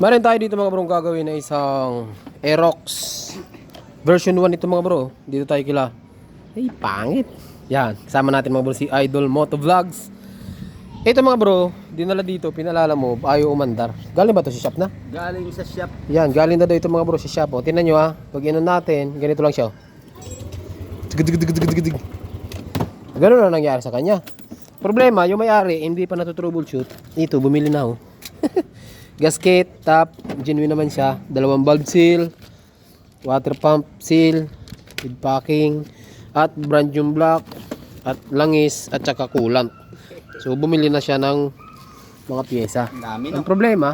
Meron tayo dito mga bro gagawin na isang Aerox version 1 ito mga bro. Dito tayo kila. Ay, pangit. Yan, kasama natin mga bro si Idol Moto Vlogs. Ito mga bro, dinala dito, pinalala mo, ayaw umandar. Galing ba to sa shop na? Galing sa shop. Yan, galing na daw ito mga bro sa shop. O, tinan nyo ha, pag inon natin, ganito lang siya. Ganun na nangyari sa kanya. Problema, yung may-ari, hindi pa natutroubleshoot. Ito, bumili na oh. Gasket, top, genuine naman siya. Dalawang valve seal, water pump seal, feed packing, at brand yung block, at langis, at saka coolant. So, bumili na siya ng mga pyesa. Ang dami Ang problema,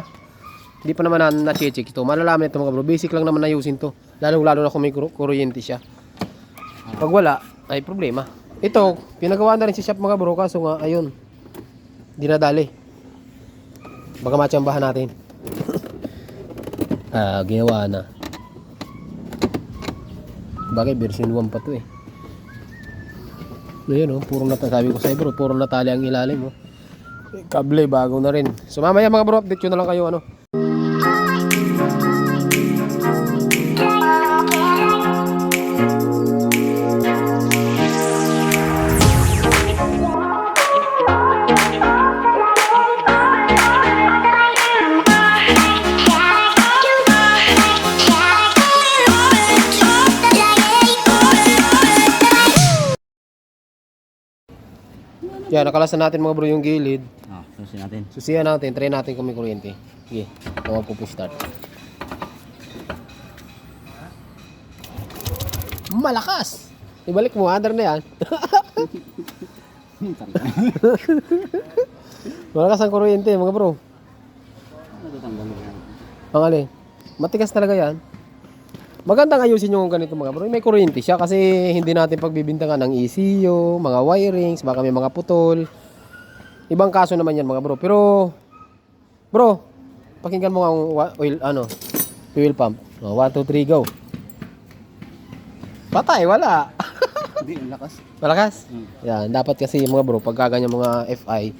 hindi pa naman na, na-check ito. Malalaman ito mga bro. Basic lang naman ayusin to. Lalo lalo na kung may kur- kuryente siya. Pag wala, ay problema. Ito, pinagawa na rin si shop mga bro. Kaso nga, ayun. Dinadali. Baka matsambahan natin. ah, ginawa na. Bagay, version 1 pa to eh. Ayun oh, puro natali. Sabi ko sa bro, puro natali ang ilalim oh. Kable, bago na rin. So mamaya mga bro, update ko na lang kayo ano. Nakalasan natin mga bro yung gilid. Ah, susin natin. Susiyan natin, try natin kung may kuryente. Sige, ako po push start. Malakas! Ibalik mo, under na yan. Malakas ang kuryente mga bro. Ang alin, matigas talaga yan. Magandang ayusin yung ganito mga bro. May kuryente siya kasi hindi natin pagbibintangan ng ECU, mga wirings, baka may mga putol. Ibang kaso naman yan mga bro. Pero, bro, pakinggan mo nga ang oil, ano, fuel pump. 1, 2, 3, go. Patay, wala. Hindi, ang lakas. Malakas? Hmm. Yan, dapat kasi mga bro, pagka ganyan mga FI,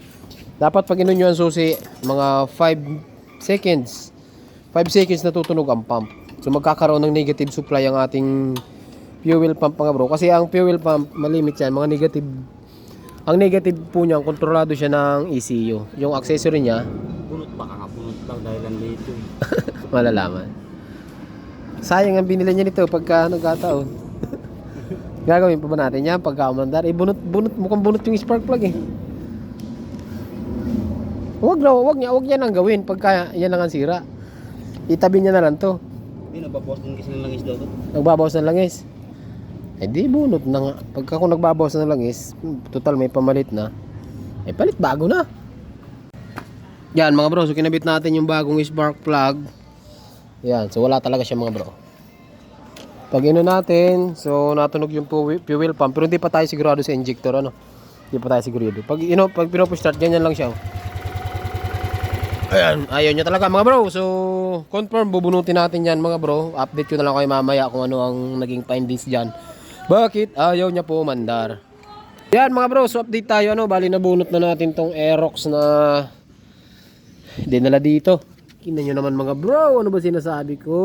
dapat pag inon nyo ang susi, mga 5 seconds, 5 seconds natutunog ang pump. So magkakaroon ng negative supply ang ating fuel pump mga bro. Kasi ang fuel pump, malimit yan, mga negative, ang negative po niya, kontrolado siya ng ECU. Yung accessory niya, Bunot pa nga, bunot lang dahil ang dito. malalaman. Sayang ang binili niya nito pagka nagkataon. Gagawin pa ba natin yan pagka umandar? Eh, bunot, bunot, mukhang bunot yung spark plug eh. Huwag na, huwag niya, huwag niya nang gawin pagka yan lang ang sira. Itabi niya na lang to. Hindi, nababawas din kasi ng langis daw. Nagbabawas ng langis. Eh di bunot na nga. Pagka kung nagbabawas ng langis, hmm, total may pamalit na. Eh palit bago na. Yan mga bro, so kinabit natin yung bagong spark plug. Yan, so wala talaga siya mga bro. Pag ino natin, so natunog yung fu- fuel pump, pero hindi pa tayo sigurado sa injector ano. Hindi pa tayo sigurado. Pag ino, pag pinopush start, ganyan lang siya. oh. Ayan, ayaw niya talaga mga bro. So, confirm, bubunutin natin yan mga bro. Update ko na lang kayo mamaya kung ano ang naging findings dyan. Bakit ayaw niya po mandar? Yan mga bro, so update tayo. Ano, bali nabunot na natin tong Aerox na dinala dito. Kina nyo naman mga bro, ano ba sinasabi ko?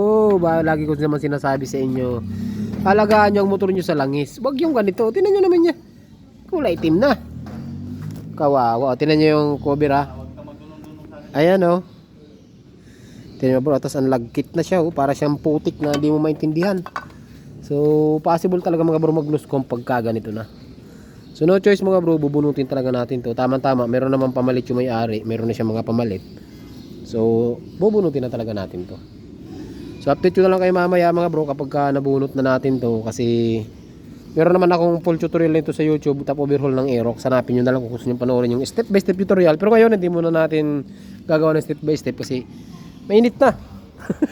Ba, lagi ko naman sinasabi sa inyo. Alagaan nyo ang motor nyo sa langis. Wag yung ganito. Tinan nyo naman niya. Kulay itim na. Kawawa. Tinan nyo yung cover ha. Ayan oh. Tingnan mo bro, tapos ang lagkit na siya oh, para siyang putik na hindi mo maintindihan. So, possible talaga mga bro mag-lose kung pagka ganito na. So, no choice mga bro, bubunutin talaga natin to. Tama-tama, meron naman pamalit yung may-ari, meron na siyang mga pamalit. So, bubunutin na talaga natin to. So, update ko na lang kayo mamaya mga bro kapag ka nabunot na natin to kasi meron naman akong full tutorial nito sa YouTube top overhaul ng Aerox. Hanapin nyo na lang kung gusto nyo panoorin yung step by step tutorial. Pero ngayon hindi muna natin gagawa ng step by step kasi mainit na.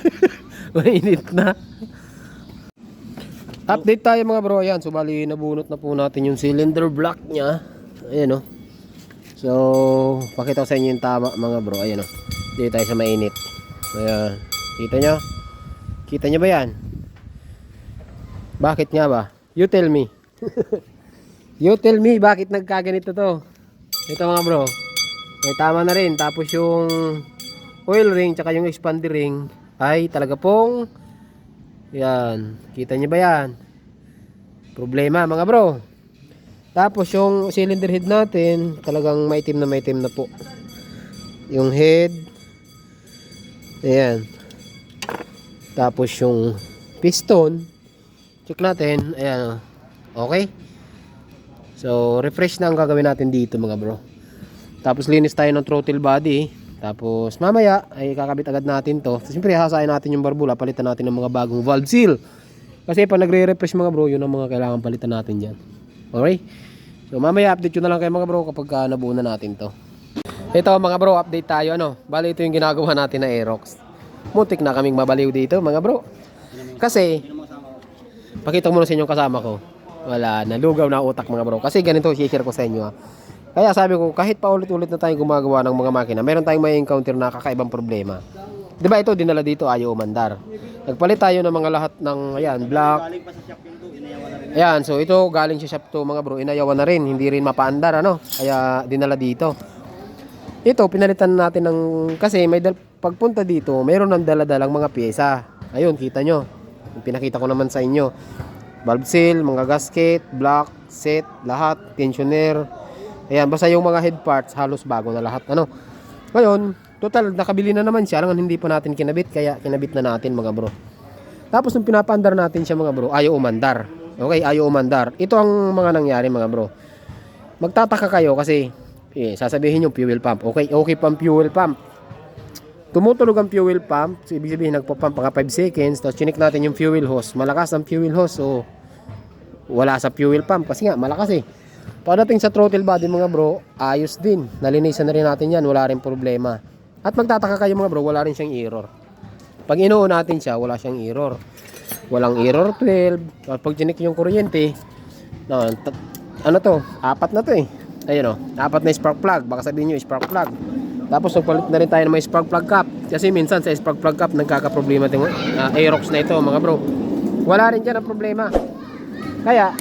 mainit na. Update tayo mga bro. Ayan, so bali nabunot na po natin yung cylinder block niya. Ayan oh. So, pakita ko sa inyo yung tama mga bro. Ayan oh. Dito tayo sa mainit. Ayan. Kita nyo? Kita nyo ba yan? Bakit nga ba? You tell me. you tell me bakit nagkaganito to. Ito mga bro. May tama na rin. Tapos yung oil ring tsaka yung expander ring ay talaga pong yan, kita niyo ba yan? Problema mga bro. Tapos yung cylinder head natin, talagang maitim na maitim na po. Yung head ayan. Tapos yung piston, check natin, ayan. Okay? So, refresh na ang gagawin natin dito mga bro. Tapos linis tayo ng throttle body. Tapos mamaya ay kakabit agad natin to. Siyempre hasain natin yung barbula, palitan natin ng mga bagong valve seal. Kasi pag nagre-refresh mga bro, yun ang mga kailangan palitan natin dyan. Okay? So mamaya update yun na lang kayo mga bro kapag uh, nabuo na natin to. Ito mga bro, update tayo ano. Bali ito yung ginagawa natin na Aerox. Mutik na kaming mabaliw dito mga bro. Kasi, pakita ko muna sa inyo kasama ko. Wala, nalugaw na utak mga bro. Kasi ganito, share ko sa inyo ha. Kaya sabi ko, kahit pa ulit-ulit na tayong gumagawa ng mga makina, meron tayong may encounter na kakaibang problema. 'Di ba ito dinala dito ayaw umandar. Nagpalit tayo ng mga lahat ng ayan, black. Ayan, so ito galing sa shop to mga bro, inayawan na rin, hindi rin mapaandar ano. Kaya dinala dito. Ito pinalitan natin ng kasi may dal, pagpunta dito, mayroon ng dala-dalang mga pyesa. Ayun, kita nyo. Pinakita ko naman sa inyo. Valve seal, mga gasket, block, set, lahat, tensioner. Ayan, basta yung mga head parts halos bago na lahat. Ano? Ngayon, total nakabili na naman siya, lang hindi pa natin kinabit kaya kinabit na natin mga bro. Tapos nung pinapaandar natin siya mga bro, ayaw umandar. Okay, ayaw umandar. Ito ang mga nangyari mga bro. Magtataka kayo kasi eh, sasabihin yung fuel pump. Okay, okay pang fuel pump. Tumutulog ang fuel pump. So, ibig sabihin nagpa-pump mga 5 seconds. Tapos chinik natin yung fuel hose. Malakas ang fuel hose. So, wala sa fuel pump kasi nga malakas eh. Pagdating sa throttle body mga bro, ayos din. Nalinisan na rin natin yan, wala rin problema. At magtataka kayo mga bro, wala rin siyang error. Pag inuo natin siya, wala siyang error. Walang error 12. Tapos pag chinik yung kuryente, no, ano to, apat na to eh. Ayun o, apat na spark plug. Baka sabihin nyo, spark plug. Tapos nagpalit na rin tayo ng may spark plug cap. Kasi minsan sa spark plug cap, nagkakaproblema din uh, Aerox na ito mga bro. Wala rin dyan ang problema. Kaya,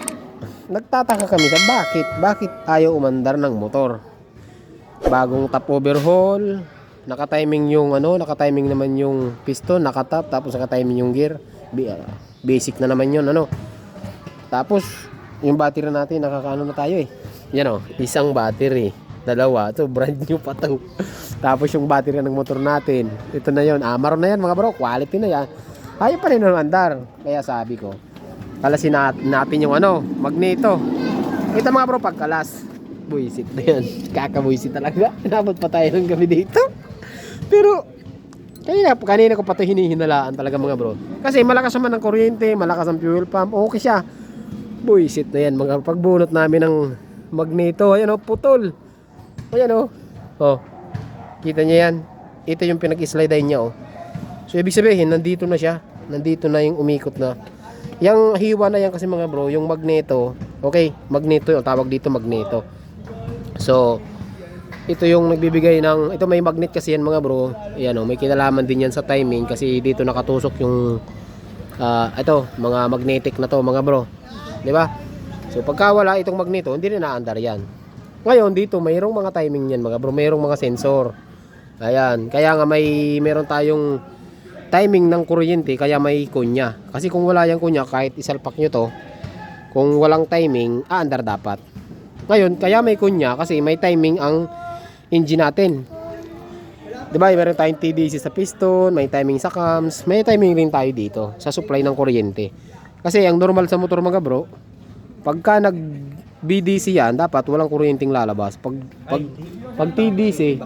nagtataka kami sa bakit, bakit ayaw umandar ng motor. Bagong top overhaul, naka-timing yung ano, naka-timing naman yung piston, naka-top, tapos naka-timing yung gear. Basic na naman yun, ano. Tapos, yung battery natin, nakakaano na tayo eh. Yan o, isang battery. Dalawa, ito brand new pa to. Tapos yung battery ng motor natin, ito na yon Amaro na yan mga bro, quality na yan. Ayaw pa rin umandar. Kaya sabi ko, kalasin nat- natin yung ano, magneto. Ito mga bro, pagkalas. Buisit na yan. Kakabuisit talaga. Inabot pa tayo ng gabi dito. Pero, kanina, kanina ko pa ito hinihinalaan talaga mga bro. Kasi malakas naman ang kuryente, malakas ang fuel pump, okay siya. Buisit na yan. Mga pagbunot namin ng magneto, ayan o, putol. Ayan o. Oh. Kita niya yan. Ito yung pinag-slide niya oh. So ibig sabihin, nandito na siya. Nandito na yung umikot na. Yung hiwa na yan kasi mga bro, yung magneto, okay, magneto yung tawag dito magneto. So, ito yung nagbibigay ng, ito may magnet kasi yan mga bro. Ayan oh, may kinalaman din yan sa timing kasi dito nakatusok yung, ah, ito, mga magnetic na to mga bro. Di ba? So, pagka wala itong magneto, hindi rin naandar yan. Ngayon, dito, mayroong mga timing yan mga bro, mayroong mga sensor. Ayan, kaya nga may, meron tayong timing ng kuryente kaya may kunya. Kasi kung wala yung kunya, kahit isalpak nyo to, kung walang timing, aandar dapat. Ngayon, kaya may kunya kasi may timing ang engine natin. 'Di ba? Meron tayong TDC sa piston, may timing sa cams, may timing rin tayo dito sa supply ng kuryente. Kasi ang normal sa motor mga bro, pagka nag BDC yan, dapat walang kuryenteng lalabas. Pag pag pag TDC,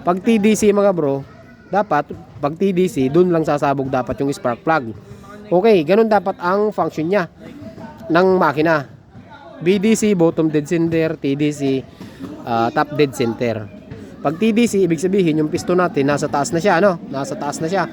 pag TDC mga bro, dapat pag TDC, dun lang sasabog dapat yung spark plug. Okay, ganun dapat ang function niya ng makina. BDC, bottom dead center, TDC, ah, top dead center. Pag TDC, ibig sabihin yung piston natin nasa taas na siya, ano? Nasa taas na siya.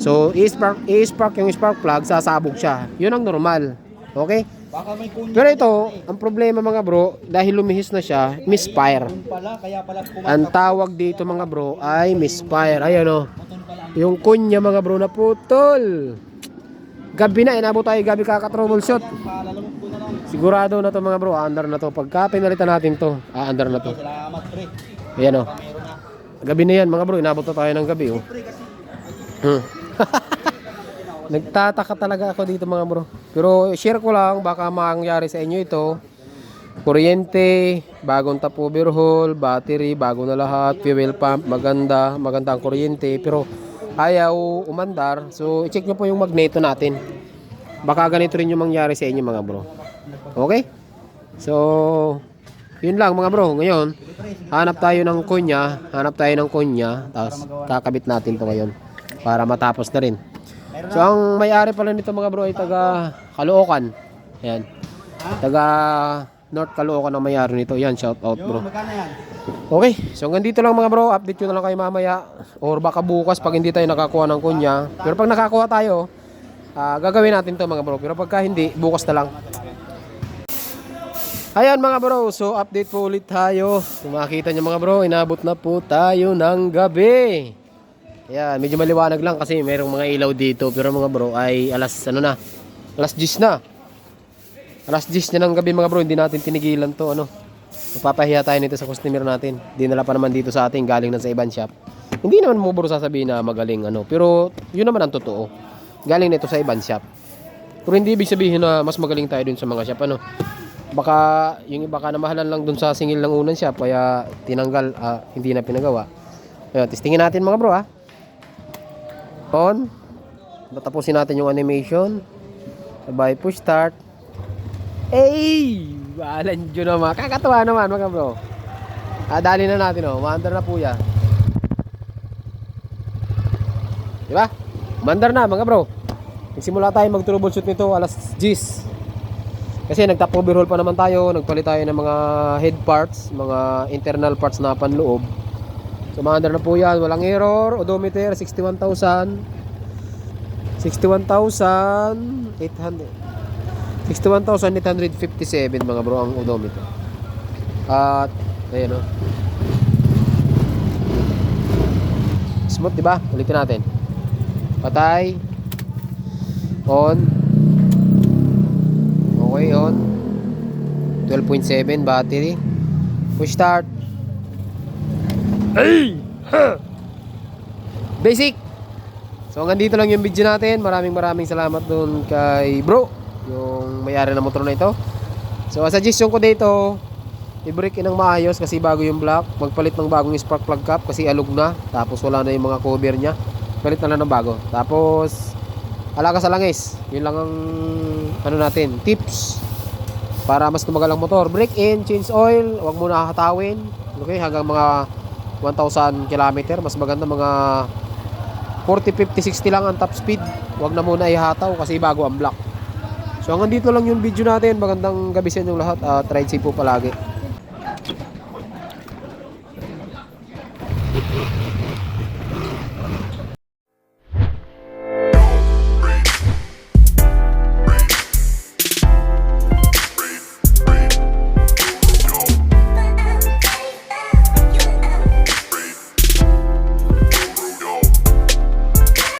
So, i-spark, i-spark yung spark plug, sasabog siya. Yun ang normal. Okay? Baka may kunya Pero ito, ang problema mga bro, dahil lumihis na siya, misfire. pala, kaya pala Ang tawag dito mga bro ay misfire. Ayan o. Yung kunya mga bro na putol. Gabi na, inabot tayo gabi kaka-troubleshoot. Sigurado na to mga bro, aandar na to. Pagka pinalitan natin to, aandar na to. Ayan o. Meron na. Gabi na yan mga bro, inabot na tayo ng gabi oh. Hmm. Nagtataka talaga ako dito mga bro. Pero share ko lang, baka mangyari sa inyo ito. Kuryente, bagong tap overhaul, battery, bago na lahat, fuel pump, maganda, maganda ang kuryente. Pero ayaw umandar. So, i-check nyo po yung magneto natin. Baka ganito rin yung mangyari sa inyo mga bro. Okay? So, yun lang mga bro. Ngayon, hanap tayo ng kunya. Hanap tayo ng kunya. Tapos, kakabit natin to ngayon. Para matapos na rin. So, ang may-ari pala nito mga bro ay taga Caloocan. Ayan. Taga North Caloocan ang may-ari nito. Yan, shout out bro. Okay, so hanggang dito lang mga bro. Update ko na lang kayo mamaya. Or baka bukas pag hindi tayo nakakuha ng kunya. Pero pag nakakuha tayo, ah, gagawin natin to mga bro. Pero pagka hindi, bukas na lang. Ayan mga bro, so update po ulit tayo. Kung makikita nyo mga bro, inabot na po tayo ng gabi. Ayan, medyo maliwanag lang kasi mayroong mga ilaw dito. Pero mga bro, ay alas ano na, alas 10 na. Alas 10 na ng gabi mga bro, hindi natin tinigilan to ano. Mapapahiya tayo nito sa customer natin. Dinala pa naman dito sa atin, galing na sa ibang shop. Hindi naman mo bro sasabihin na magaling ano, pero yun naman ang totoo. Galing nito sa ibang shop. Pero hindi ibig sabihin na mas magaling tayo dun sa mga shop ano. Baka yung iba ka na mahalan lang dun sa singil ng unang shop kaya tinanggal, ah, hindi na pinagawa. Ayun, testingin natin mga bro ha. On. Tapusin natin yung animation. Sabay push start. Ay! Balan dyo naman. Kakatuwa naman mga bro. Ah, dali na natin oh. Maandar na po yan. Diba? Mandar na mga bro. Nagsimula tayo mag-troubleshoot nito alas 10. Kasi nagtap overhaul pa naman tayo. Nagpalit tayo ng mga head parts, mga internal parts na panloob. So maandar na po yan. Walang error. Odometer 61,000. 61,800. 61,857 mga bro ang odometer. At ayun oh. Smooth 'di ba? Ulitin natin. Patay. On. Okay, on. 12.7 battery. Push start. Ha! Basic. So hanggang dito lang yung video natin. Maraming maraming salamat doon kay bro, yung may-ari ng motor na ito. So suggestion ko dito, i-break ng maayos kasi bago yung block. Magpalit ng bagong spark plug cap kasi alog na. Tapos wala na yung mga cover niya. Palit na lang ng bago. Tapos alaga sa langis. Yun lang ang ano natin, tips para mas tumagal ang motor. Break in, change oil, wag mo na hatawin. Okay, hanggang mga 1,000 km. Mas maganda mga 40, 50, 60 lang ang top speed. Huwag na muna ihataw kasi bago ang block. So hanggang dito lang yung video natin. Magandang gabi sa inyong lahat. at ride safe po palagi.